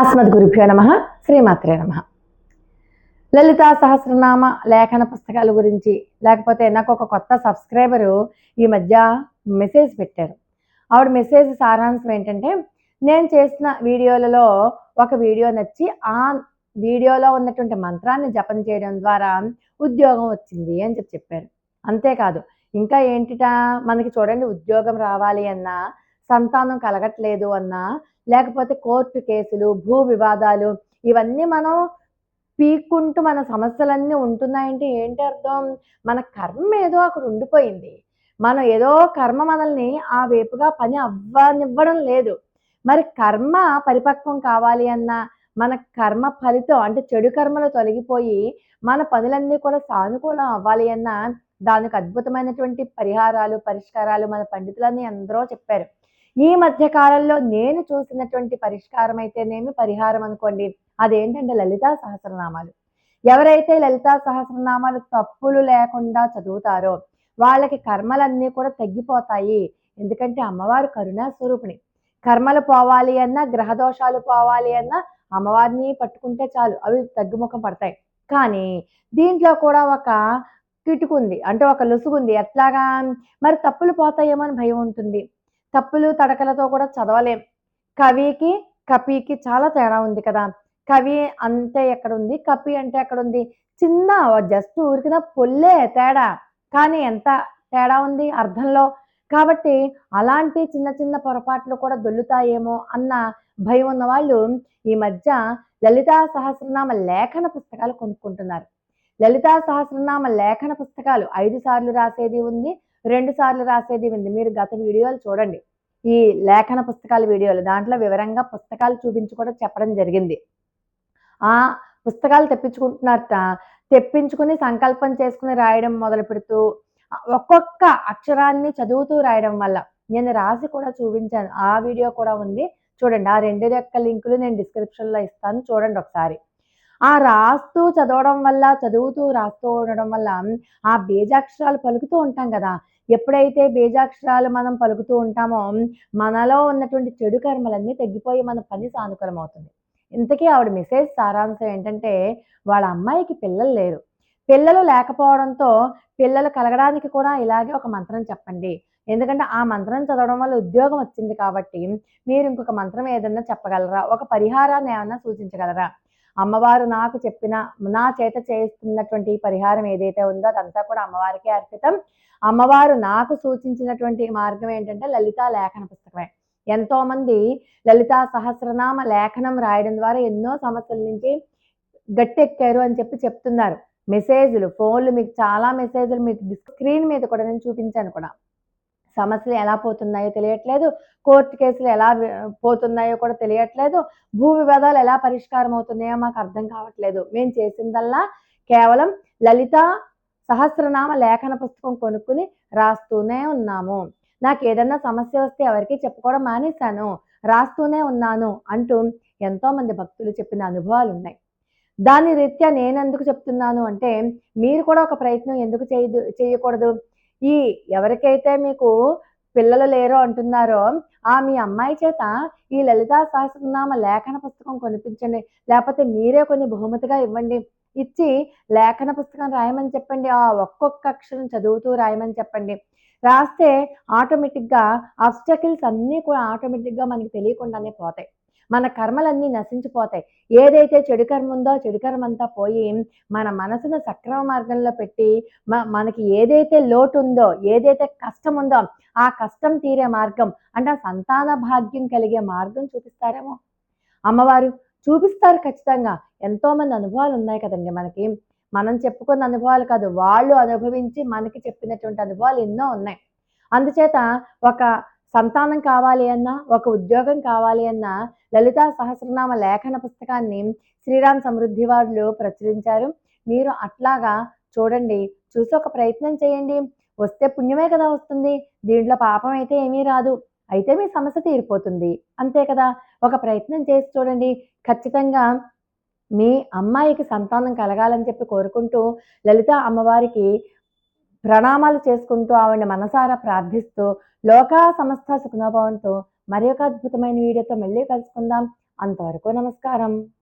అస్మద్ గురుభ్యో నమ శ్రీమాత్రే నమ. లలిత సహస్రనామ లేఖన పుస్తకాల గురించి లేకపోతే నాకు ఒక కొత్త సబ్స్క్రైబరు ఈ మధ్య మెసేజ్ పెట్టారు. ఆవిడ మెసేజ్ సారాంశం ఏంటంటే నేను చేసిన వీడియోలలో ఒక వీడియో నచ్చి ఆ వీడియోలో ఉన్నటువంటి మంత్రాన్ని జపం చేయడం ద్వారా ఉద్యోగం వచ్చింది అని చెప్పి చెప్పారు. అంతేకాదు ఇంకా ఏంటిటా మనకి చూడండి ఉద్యోగం రావాలి అన్నా సంతానం కలగట్లేదు అన్నా లేకపోతే కోర్టు కేసులు భూ వివాదాలు ఇవన్నీ మనం పీక్కుంటూ మన సమస్యలన్నీ ఉంటున్నాయంటే ఏంటి అర్థం? మన కర్మ ఏదో అక్కడ ఉండిపోయింది. మనం ఏదో కర్మ మనల్ని ఆ వైపుగా పని అవ్వనివ్వడం లేదు. మరి కర్మ పరిపక్వం కావాలి అన్న మన కర్మ ఫలితం అంటే చెడు కర్మలు తొలగిపోయి మన పనులన్నీ కూడా సానుకూలం అవ్వాలి అన్న దానికి అద్భుతమైనటువంటి పరిహారాలు పరిష్కారాలు మన పండితులన్నీ ఎందరో చెప్పారు. ఈ మధ్య కాలంలో నేను చూసినటువంటి పరిష్కారం అయితేనేమి పరిహారం అనుకోండి. అదేంటంటే లలితా సహస్రనామాలు. ఎవరైతే లలితా సహస్రనామాలు తప్పులు లేకుండా చదువుతారో వాళ్ళకి కర్మలన్నీ కూడా తగ్గిపోతాయి. ఎందుకంటే అమ్మవారు కరుణా స్వరూపిణి. కర్మలు పోవాలి అన్నా గ్రహదోషాలు పోవాలి అన్నా అమ్మవారిని పట్టుకుంటే చాలు. అవి తగ్గుముఖం పడతాయి. కానీ దీంట్లో కూడా ఒక కిటుకుంది. అంటే ఒక లొసుగుంది. ఎట్లాగా? మరి తప్పులు పోతాయేమో అని భయం ఉంటుంది. తప్పులు తడకలతో కూడా చదవలేం. కవికి కపికి చాలా తేడా ఉంది కదా. కవి అంటే ఎక్కడ ఉంది కపి అంటే ఎక్కడ ఉంది చిన్న జస్ట్ ఊరికిన పొల్లే తేడా. కానీ ఎంత తేడా ఉంది అర్థంలో? కాబట్టి అలాంటి చిన్న చిన్న పొరపాట్లు కూడా దొల్లుతాయేమో అన్న భయం ఉన్న వాళ్ళు ఈ మధ్య లలితా సహస్రనామ లేఖన పుస్తకాలు కొనుక్కుంటున్నారు. లలితా సహస్రనామ లేఖన పుస్తకాలు ఐదు సార్లు రాసేది ఉంది రెండు సార్లు రాసేది ఉంది మీరు గత వీడియోలు చూడండి. ఈ లేఖన పుస్తకాల వీడియోలు దాంట్లో వివరంగా పుస్తకాలు చూపించి కూడా చెప్పడం జరిగింది. ఆ పుస్తకాలు తెప్పించుకుంటున్నారట. తెప్పించుకుని సంకల్పం చేసుకుని రాయడం మొదలు పెడుతూ ఒక్కొక్క అక్షరాన్ని చదువుతూ రాయడం వల్ల నేను రాసి కూడా చూపించాను. ఆ వీడియో కూడా ఉంది. చూడండి ఆ రెండు యొక్క లింకులు నేను డిస్క్రిప్షన్లో ఇస్తాను. చూడండి ఒకసారి. ఆ రాస్తూ చదవడం వల్ల చదువుతూ రాస్తూ ఉండడం వల్ల ఆ బీజాక్షరాలు పలుకుతూ ఉంటాం కదా ఎప్పుడైతే బీజాక్షరాలు మనం పలుకుతూ ఉంటామో మనలో ఉన్నటువంటి చెడు కర్మలన్నీ తగ్గిపోయి మన పని సానుకూలం అవుతుంది ఇంతకీ ఆవిడ మెసేజ్ సారాంశం ఏంటంటే వాళ్ళ అమ్మాయికి పిల్లలు లేరు. పిల్లలు లేకపోవడంతో పిల్లలు కలగడానికి కూడా ఇలాగే ఒక మంత్రం చెప్పండి. ఎందుకంటే ఆ మంత్రం చదవడం వల్ల ఉద్యోగం వచ్చింది కాబట్టి మీరు ఇంకొక మంత్రం ఏదన్నా చెప్పగలరా? ఒక పరిహారాన్ని ఏమన్నా సూచించగలరా? అమ్మవారు నాకు చెప్పిన నా చేత చేస్తున్నటువంటి పరిహారం ఏదైతే ఉందో అదంతా కూడా అమ్మవారికే అర్పితం. అమ్మవారు నాకు సూచించినటువంటి మార్గం ఏంటంటే లలితా లేఖన పుస్తకమే. ఎంతోమంది లలితా సహస్రనామ లేఖనం రాయడం ద్వారా ఎన్నో సమస్యల నుంచి గట్టెక్కారు అని చెప్పి చెప్తున్నారు. మెసేజ్లు ఫోన్లు మీకు చాలా మెసేజ్లు మీకు స్క్రీన్ మీద కూడా నేను చూపించాను కూడా. సమస్యలు ఎలా పోతున్నాయో తెలియట్లేదు. కోర్టు కేసులు ఎలా పోతున్నాయో కూడా తెలియట్లేదు. భూ వివాదాలు ఎలా పరిష్కారం అవుతున్నాయో మాకు అర్థం కావట్లేదు. మేము చేసిందల్లా కేవలం లలిత సహస్రనామ లేఖన పుస్తకం కొనుక్కుని రాస్తూనే ఉన్నాము. నాకు ఏదన్నా సమస్య వస్తే ఎవరికి చెప్పుకోవడం మానేశాను. రాస్తూనే ఉన్నాను అంటూ ఎంతోమంది భక్తులు చెప్పిన అనుభవాలు ఉన్నాయి దాని రీత్యా నేను ఎందుకు చెప్తున్నాను అంటే మీరు కూడా ఒక ప్రయత్నం ఎందుకు చేయదు చేయకూడదు? ఈ ఎవరికైతే మీకు పిల్లలు లేరో అంటున్నారో ఆ మీ అమ్మాయి చేత ఈ లలితా సహస్రనామ లేఖన పుస్తకం కొనిపించండి. లేకపోతే మీరే కొన్ని బహుమతిగా ఇవ్వండి. ఇచ్చి లేఖన పుస్తకం రాయమని చెప్పండి ఆ ఒక్కొక్క అక్షరం చదువుతూ రాయమని చెప్పండి. రాస్తే ఆటోమేటిక్గా అబ్స్టకిల్స్ అన్నీ కూడా ఆటోమేటిక్గా మనకి తెలియకుండానే పోతాయి. మన కర్మలన్నీ నశించిపోతాయి. ఏదైతే చెడు కర్మ ఉందో చెడు కర్మ అంతా పోయి మన మనసును సక్రమ మార్గంలో పెట్టి మనకి ఏదైతే లోటు ఉందో ఏదైతే కష్టం ఉందో ఆ కష్టం తీరే మార్గం అంటే సంతాన భాగ్యం కలిగే మార్గం చూపిస్తారేమో? అమ్మవారు చూపిస్తారు ఖచ్చితంగా. ఎంతో మంది అనుభవాలు ఉన్నాయి కదండి మనకి. మనం చెప్పుకున్న అనుభవాలు కాదు వాళ్ళు అనుభవించి మనకి చెప్పినటువంటి అనుభవాలు ఎన్నో ఉన్నాయి. అందుచేత ఒక సంతానం కావాలి అన్నా ఒక ఉద్యోగం కావాలి అన్నా లలితా సహస్రనామ లేఖన పుస్తకాన్ని శ్రీరామ్ సమృద్ధి వాళ్ళు ప్రచురించారు. మీరు అట్లాగా చూడండి చూసి ఒక ప్రయత్నం చేయండి. వస్తే పుణ్యమే కదా వస్తుంది. దీంట్లో పాపం అయితే ఏమీ రాదు. అయితే మీ సమస్య తీరిపోతుంది. అంతే కదా? ఒక ప్రయత్నం చేసి చూడండి. ఖచ్చితంగా మీ అమ్మాయికి సంతానం కలగాలని చెప్పి కోరుకుంటూ లలిత అమ్మవారికి ప్రణామాలు చేసుకుంటూ ఆవిడ మనసారా ప్రార్థిస్తూ లోకా సమస్త సుఖనోభవంతో మరి ఒక అద్భుతమైన వీడియోతో మళ్ళీ కలుసుకుందాం. అంతవరకు నమస్కారం.